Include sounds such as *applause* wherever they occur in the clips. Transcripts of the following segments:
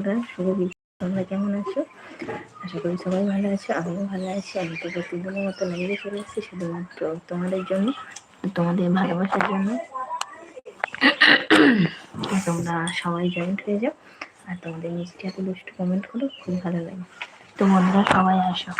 বন্ধুরা, শুভ তোমরা কেমন আছো? আশা করি সবাই ভালো আছো, আমিও ভালো আছি। আমি তো প্রতিদিনের মতো লাইভে চলে এসেছি, শুধুমাত্র তোমাদের জন্য, তোমাদের ভালোবাসার জন্য। তোমরা সবাই জয়েন্ট হয়ে যাও, আর তোমাদের মিষ্টি এত দুষ্টু কমেন্ট করো খুব ভালো লাগে। তো বন্ধুরা, সবাই আসো।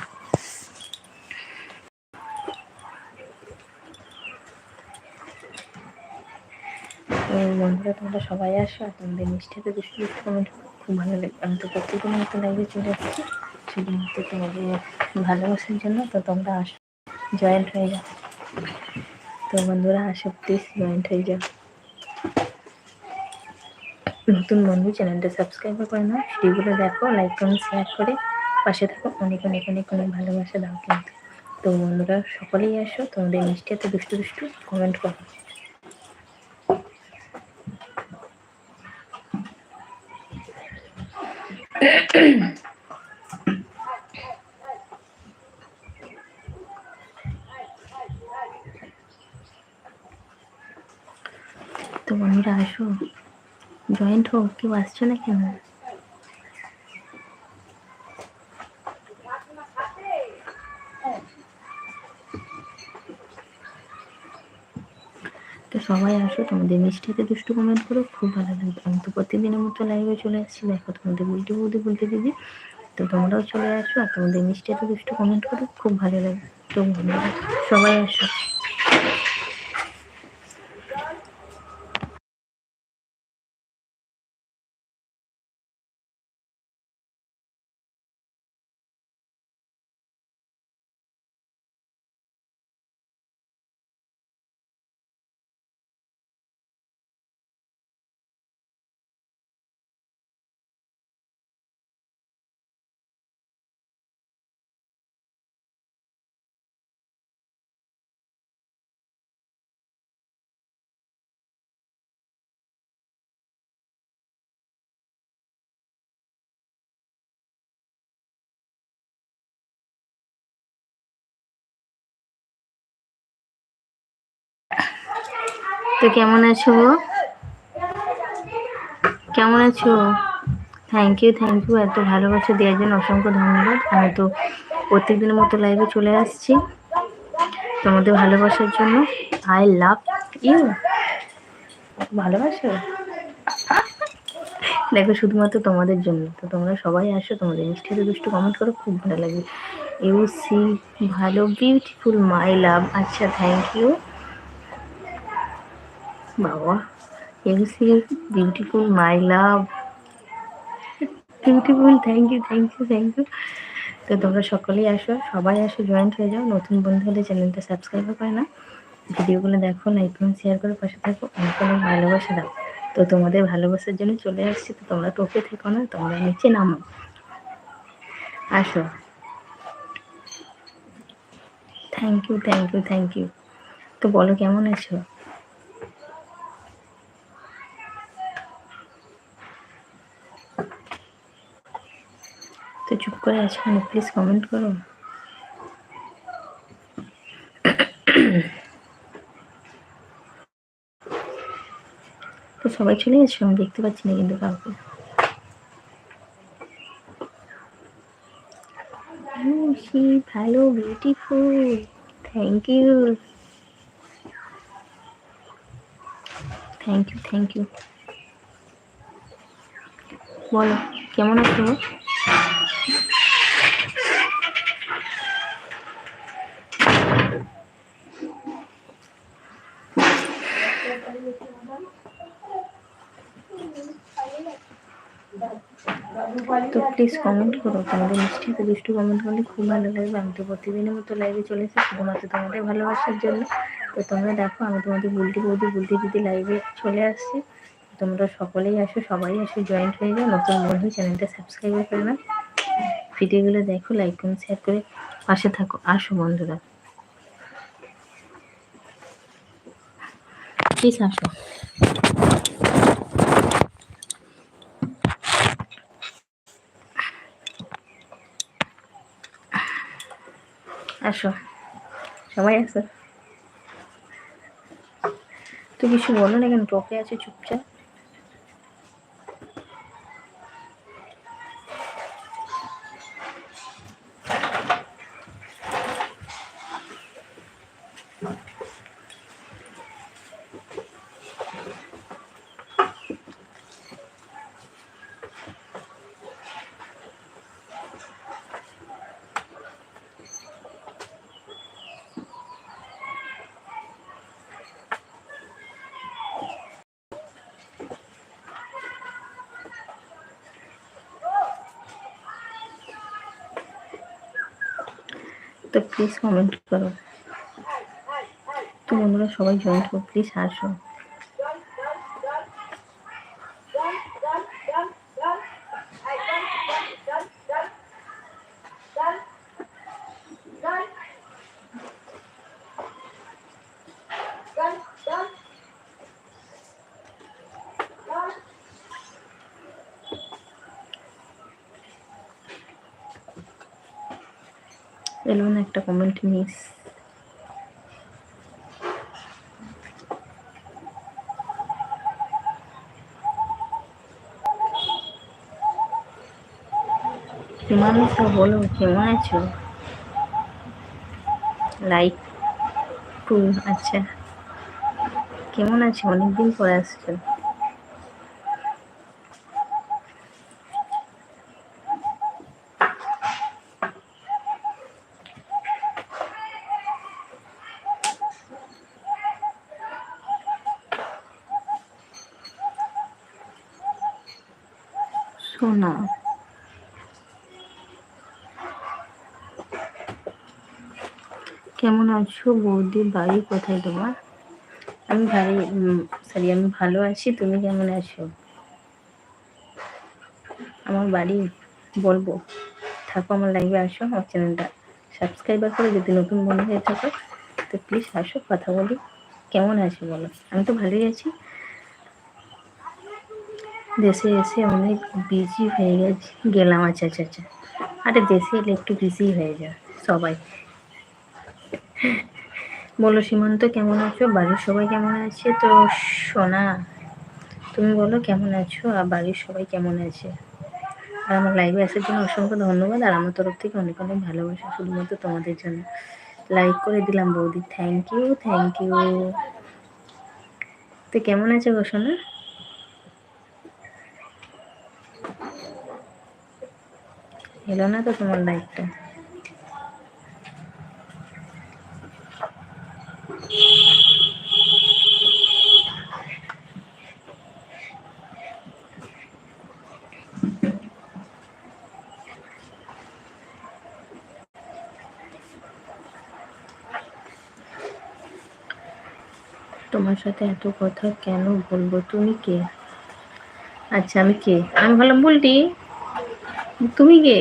বন্ধুরা, তোমরা সবাই আসো আর তোমাদের মিষ্টি এত দুষ্টু দুষ্টু কমেন্ট খুব ভালো লাগে। আমি তো প্রত্যেকদিন মতো লাইভে চলে আসছি। শুধুমাত্র তোমাদের ভালোবাসার জন্য তো তোমরা আসো। জয়েন্ট হয়ে যাও। তো বন্ধুরা, আসো প্লিজ জয়েন্ট হয়ে যাও। নতুন বন্ধু চ্যানেলটা সাবস্ক্রাইব করে নাও। ভিডিওগুলো দেখো লাইক কমেন্ট শেয়ার করে পাশে থাকো। অনেক অনেক অনেক অনেক ভালোবাসা দাও কিন্তু। তো বন্ধুরা, সকলেই আসো। তোমাদের মিষ্টি এত দুষ্টু দুষ্টু কমেন্ট করো। তো বন্ধুরা আসো। জয়েন্ট হোক কেউ আসছো না কেন? সবাই আসো তোমাদের মিষ্টিতে দুষ্টু কমেন্ট করো খুব ভালো লাগবে। আমি তো প্রতিদিনের মতো লাইভে চলে আসছি। দেখো তোমাদের বলতে বলতে বলতে দিদি, তো তোমরাও চলে আসো আর তোমাদের মিষ্টিতে দুষ্টু কমেন্ট করো খুব ভালো লাগবে। তো সবাই আসো তো কেমন আছো কেমন আছো? থ্যাংক ইউ থ্যাংক ইউ এত ভালোবাসা দেওয়ার জন্য অসংখ্য ধন্যবাদ। আমি তো প্রত্যেকদিনের মতো লাইভে চলে আসছি তোমাদের ভালোবাসার জন্য। আই লাভ ইউ ভালোবাসো? দেখো, শুধুমাত্র তোমাদের জন্য। তো তোমরা সবাই আসো, তোমাদের মিষ্টিতে দুষ্টু কমেন্ট করো, খুব ভালো লাগে। ইউ সি ভালো বিউটিফুল মাই লাভ আচ্ছা থ্যাংক ইউ বাবা you see beautiful my love beautiful thank you thank you thank you তো তোমরা সকলেই আসো, সবাই আসো জয়েন্ট হয়ে যাও, নতুন বন্ধু হলে চ্যানেলটা সাবস্ক্রাইব করে না ভিডিওগুলো দেখো লাইক করুন শেয়ার করে পাশে থাকো, অনেক অনেক ভালোবাসা দাও। তো তোমাদের ভালোবাসার জন্য চলে আসছি, তো তোমরা টোপে থেকো না, তোমরা নিচে নামো। আসো। Thank you thank you thank you তো বলো, কেমন আছো? তো চুপ করে আছো কেন? প্লিজ কমেন্ট করো। তো সবাই চলে গেছো? আমি দেখতে পাচ্ছি না কিন্তু কাউকে। ভালো beautiful thank you thank you thank you বলো, কেমন আছো তো প্লিজ কমেন্ট করো। তোমাদের মিষ্টি মিষ্টিতে দুষ্টু কমেন্ট করলে খুব ভালো লাগবে আমি তো প্রতিদিনের মতো লাইভে চলে এসেছি। শুধুমাত্র তোমাদের ভালোবাসার জন্য। তো তোমরা দেখো, আমি তোমাদের বুলটি বৌদি বুলটি দিদি লাইভে চলে আসছি। তোমরা সকলেই আসো, সবাই আসো জয়েন্ট হয়ে যাও। নতুন বন্ধু, চ্যানেলটা সাবস্ক্রাইব করে না ভিডিওগুলো দেখো লাইক কমেন্ট শেয়ার করে পাশে থাকো। আসো বন্ধুরা। প্লিজ আসো। আসো। সময় আছে তুই কিছু বলো না কেন? টকে আছে চুপচাপ। তো প্লিজ কমেন্ট করো। তো বন্ধুরা সবাই জয়েন করো প্লিজ আসো। এলো না একটা কমেন্ট মিস হিমাংশু, বলো, কেমন আছো? লাইক টু আচ্ছা। কেমন আছো? অনেকদিন পরে আসছো। সোনা কেমন আছো বৌদি? বাড়ি কোথায় তোমার? আমি ভালো সরি আমি ভালো আছি, তুমি কেমন আছো? আমার বাড়ি, বলব, থাকো আমার লাইভে আসো আমার চ্যানেলটা সাবস্ক্রাইবার করে যদি নতুন বন্ধু হয়ে থাকো, তো প্লিজ আসো, কথা বলি। কেমন আছো বলো? আমি তো ভালোই আছি। দেশে এসে অনেক বিজি হয়ে গেছি। গেলাম আচ্ছা আচ্ছা আচ্ছা। আরে দেশে এলে একটু বিজি হয়ে যায় সবাই। বলো সীমান্ত কেমন আছো? বাড়ির সবাই কেমন আছে? তো সোনা, তুমি বলো কেমন আছো? আর বাড়ির সবাই কেমন আছে? আর আমার লাইভে আসার জন্য অসংখ্য ধন্যবাদ। আর আমার তরফ থেকে অনেক অনেক ভালোবাসা শুধুমাত্র তোমাদের জন্য। লাইক করে দিলাম বৌদি। থ্যাংক ইউ থ্যাংক ইউ তো কেমন আছে গো সোনা? এলো না তো তোমার লাইকটা তোমার সাথে এত কথা কেন বলব? তুমি কে? আচ্ছা আমি কে? আমি ভাবলাম বলটি। তুমি কে?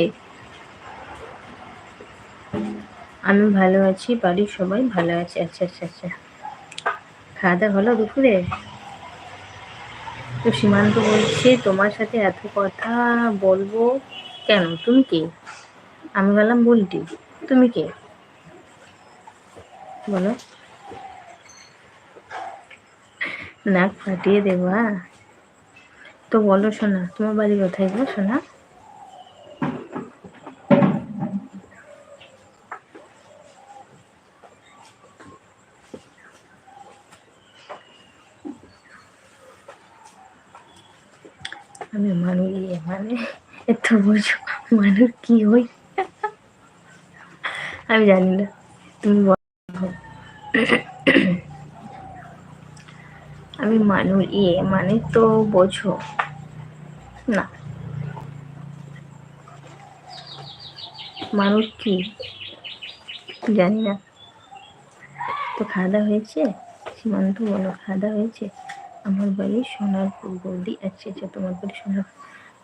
আমি ভালো আছি, বাড়ির সবাই ভালো আছে। আচ্ছা আচ্ছা আচ্ছা। খাওয়া দাওয়া হলো দুপুরে? তো সীমান্ত বলছে, তোমার সাথে এত কথা বলব কেন? তুমি কে? আমি বললাম, বলটি। তুমি কে? বলো। নাক ফাটিয়ে দেবা তো বলো শোনা তোমার বাড়ি কোথায় গো শোনা আমি মানুষ মানে এত বোঝো মানুষ কি হই? আমি জানি না। তুমি আমি মানুষ ইয়ে মানে তো বোঝো। না। মানুষ কি? জানি না। তো খাওয়া হয়েছে? সীমান্ত বলো, খাওয়া হয়েছে? আমার বাড়ি সোনারপুর, বৌদি। আচ্ছা আচ্ছা তোমার বাড়ি সোনার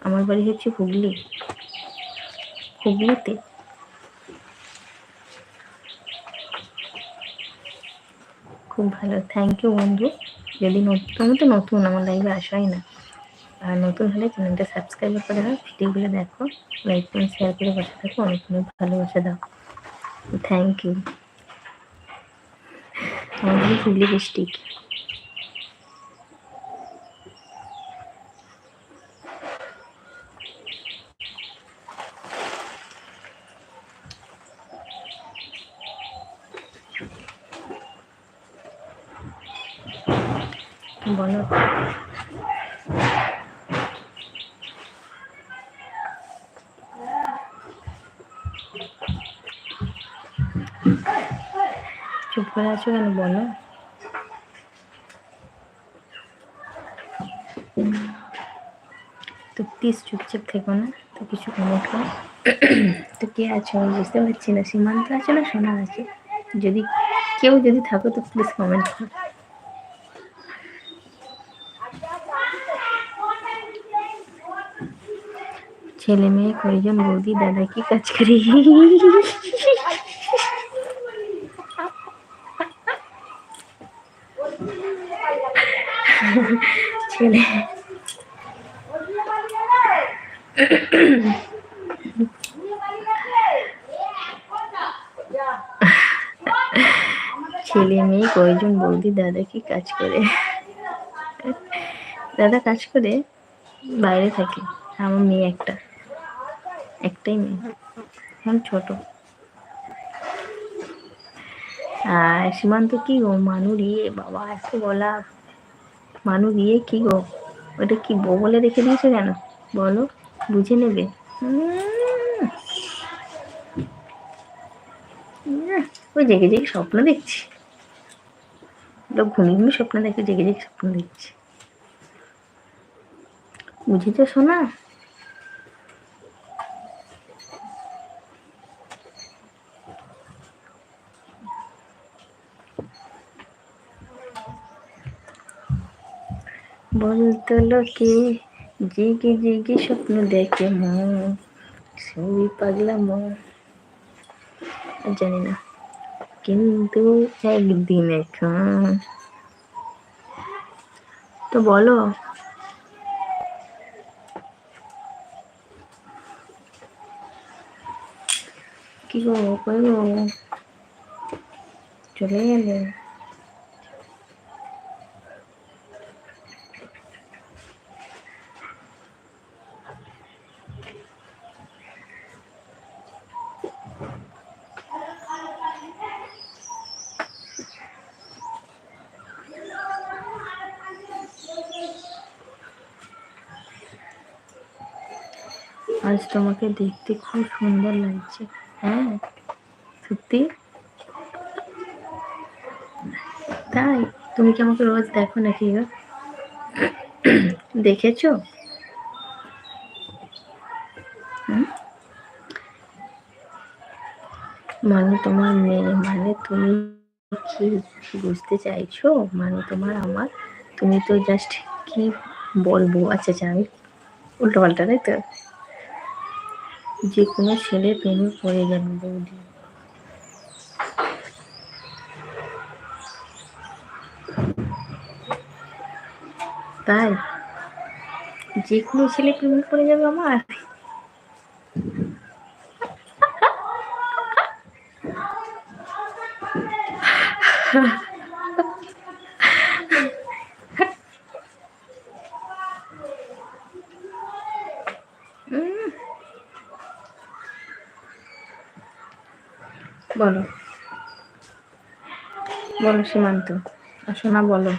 আমার বাড়ি হচ্ছে হুগলি। হুগলিতে খুব ভালো থ্যাংক ইউ বন্ধু যদি তুমি তো নতুন আমার লাইভে আসাই না আর নতুন হলে চ্যানেলটা সাবস্ক্রাইব করে দাও ভিডিওগুলো দেখো লাইক করে শেয়ার করে বসে থাকো অনেক অনেক ভালোবাসা দাও থ্যাংক ইউ আমাদের হুগলি ডিস্ট্রিক্ট বলো। চুপ করে আছো কেন বলো? তো প্লিজ চুপচাপ থেকো না, তো কিছু কমেন্ট করো। তো কে আছো আমি বুঝতে পারছি না, সীমান্ত আছে না সোনা আছে? যদি কেউ যদি থাকো তো প্লিজ কমেন্ট করো। ছেলে মেয়ে কয়জন বৌদি দাদা কি কাজ করে? ছেলে ছেলে মেয়ে কয়জন বৌদি দাদা কি কাজ করে? দাদা কাজ করে বাইরে থাকে, আমার মেয়ে একটা। একটাই মেয়ে। এখন ছোট। আর সীমান্ত কি গো? মানু রিয়ে, বাবা, এত বলা মানু রিয়ে কি গো? ওটা কি বউ বলে রেখে দিয়েছ কেন? বলো, বুঝে নেবে। ওই জেগে জেগে স্বপ্ন দেখছি। লোক ঘুমিয়ে ঘুমিয়ে স্বপ্ন দেখে জেগে জেগে স্বপ্ন দেখছি। বুঝেছ শোনা বলতো লোকে, জেগে জেগে স্বপ্ন দেখে মন ছবি পাগলা মন। জানি না, কিন্তু একদিন এখন। তো বলো। কি গো, কই গো? চলে গেলে। আজ তোমাকে দেখতে খুব সুন্দর লাগছে। হ্যাঁ সত্যি? তাই? তুমি কি আমাকে রোজ দেখো নাকি গো? দেখেছ? মানে তোমার মেয়ে মানে তুমি কি বুঝতে চাইছো? মানে তোমার আমার, তুমি তো জাস্ট কি বলব? আচ্ছা আচ্ছা আমি উল্টো পাল্টা, তাই তো? যে কোনো ছেলে প্রেমে পড়ে যাবে, বৌদি তাই যে কোনো ছেলে প্রেমে পড়ে যাবে আমার উম। *laughs* বলো। বলো সীমান্ত। আসো না বলো।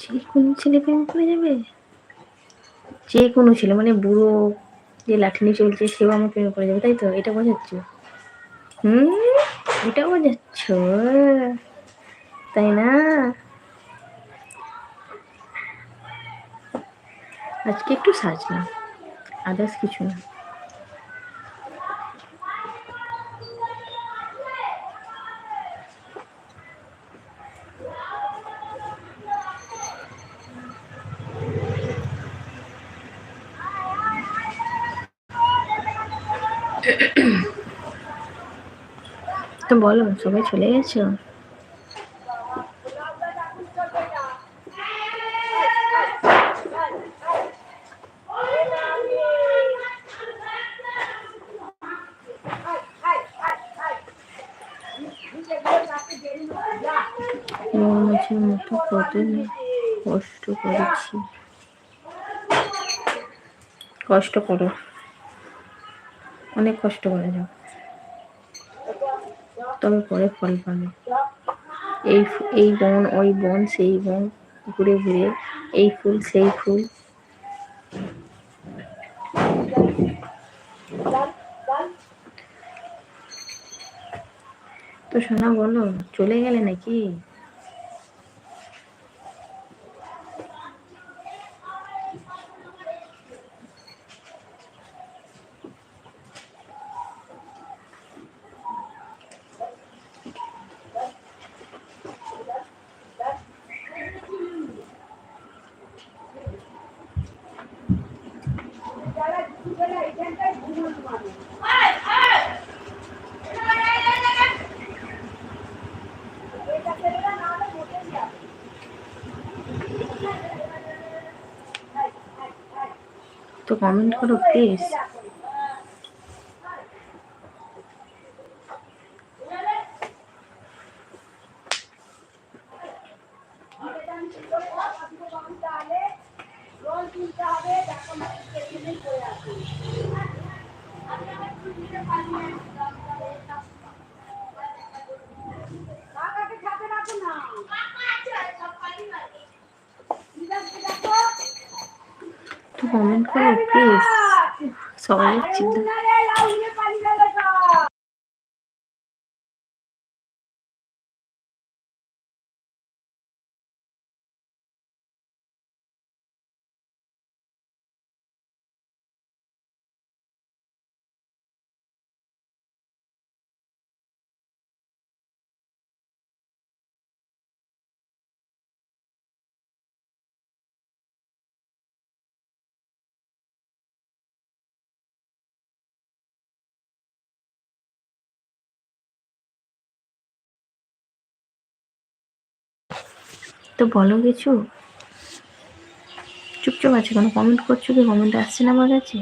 যে কোনো ছেলে প্রেম করে যাবে? যে কোনো ছেলে মানে বুড়ো যে লাঠি নিয়ে চলছে, সেও আমার প্রেমে পড়ে যাবে, তাই তো? এটা বোঝাচ্ছ? হুম? এটা বোঝাচ্ছ? তাই না? আজকে একটু সাজলাম আদার্স কিছু না। তো বলো সবাই চলে গেছো মৌমাছির মতো কতদিন কষ্ট করেছি কষ্ট করো। অনেক কষ্ট করে যাও। তবে পরে ফল পাবে। এই এই বন, ওই বন, সেই বন, ঘুরে ঘুরে, এই ফুল, সেই ফুল। তো শোনা বলো, চলে গেলে নাকি? তো কমেন্ট করো প্লিজ কমেন্ট করো প্লিজ সবাই চিন্তা তো বলো কিছু? চুপচাপ আছে কোনো? কমেন্ট করছ কি? কমেন্ট আসছে না আমার কাছে?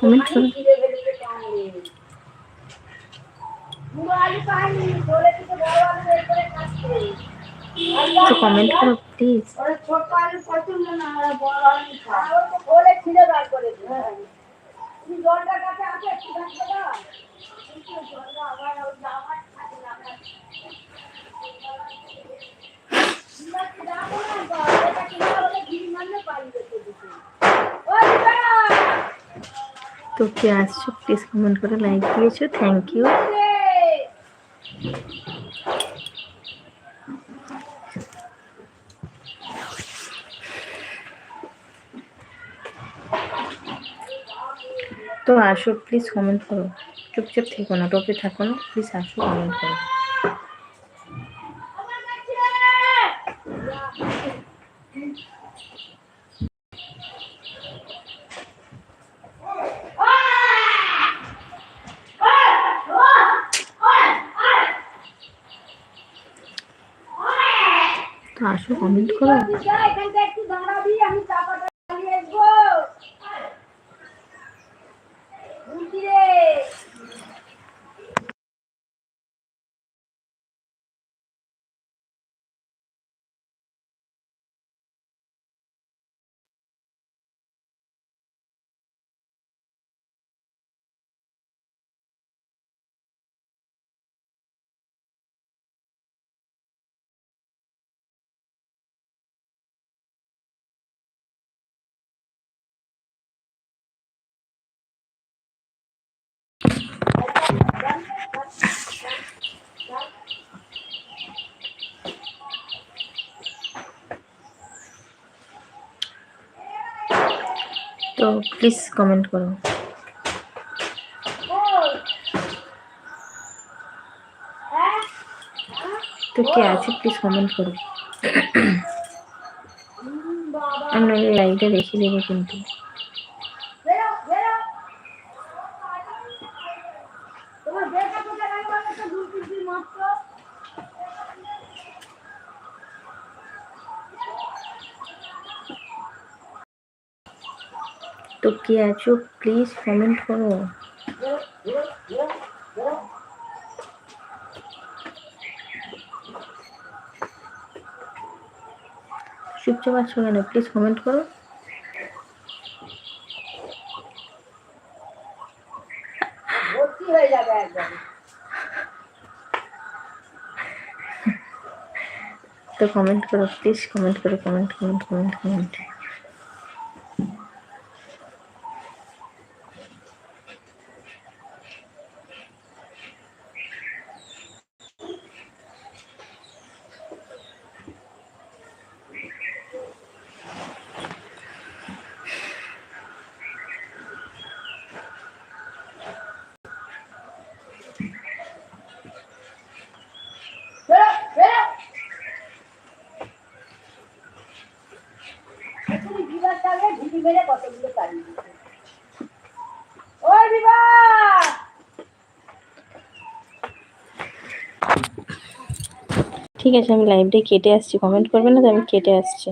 কমেন্ট তো কমেন্ট করো প্লিজ ছোট আলু পছন্দ তো কে আসছো প্লিজ কমেন্ট করে লাইক দিয়েছ? থ্যাংক ইউ তো আসো প্লিজ কমেন্ট করো। চুপচাপ থেকো না, টপে থাকো না প্লিজ আসো কমেন্ট করো। আসো কমেন্ট করো এখানটা একটু দাঁড়াবি আমি চাপাটা নিয়ে আসব বুঝি রে তো প্লিজ কমেন্ট করো। তো কে আছে প্লিজ কমেন্ট করো। আমরা এই লাইভটা রেখে দেবো কিন্তু বেরো বেরো তোমার বেটা কোথায় গেল বলো তো দু তিন দিন মাত্র তো কে আছো? প্লিজ কমেন্ট করো। চুপচাপ আছো কেন? প্লিজ কমেন্ট করো। তো কমেন্ট করো প্লিজ কমেন্ট করো কমেন্ট কমেন্ট কমেন্ট কমেন্ট ঠিক আছে আমি লাইভটা কেটে আসছি। কমেন্ট করবে না তো আমি কেটে আসছি।